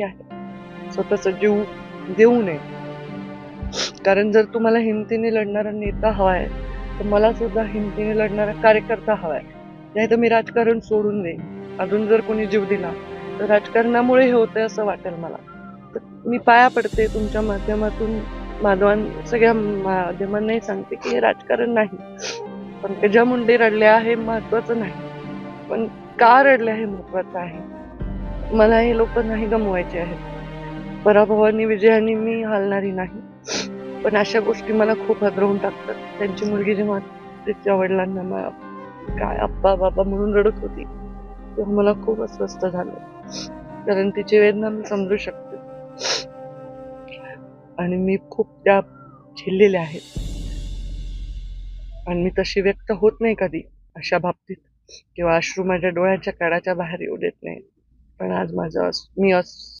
आहे. स्वतःचा जीव देऊ नये. कारण जर तुम्हाला हिमतीने लढणारा नेता हवा आहे तर मला सुद्धा हिमतीने लढणारा कार्यकर्ता हवा आहे. नाही तर मी राजकारण सोडून देईन. अजून जर कोणी जीव दिला तर राजकारणामुळे हे होतंय असं वाटेल मला. तर मी पाया पडते तुमच्या माध्यमातून. माधवान सगळ्या माध्यमांनाही सांगते की हे राजकारण नाही. पंकजा मुंडे रडल्या हे महत्वाचं नाही. पण का रडल्या हे महत्वाचं आहे? मला हे लोक नाही गमवायचे आहेत. पराभवानी विजयाने मी हालणारी नाही. पण अशा गोष्टी मला खूप हादरवून टाकतात. त्यांची मुलगी जेव्हा तिच्या वडिलांना मला काय आप्पा बाबा म्हणून रडत होती तेव्हा मला खूप अस्वस्थ झालं. कारण तिची वेदना मी समजू शकते. आणि मी खूप त्या झेललेल्या आहेत. आणि मी तशी व्यक्त होत नाही कधी अशा बाबतीत. किंवा अश्रू माझ्या डोळ्याच्या काळाच्या बाहेर येऊ देत नाही पण आज माझं अस- मी अस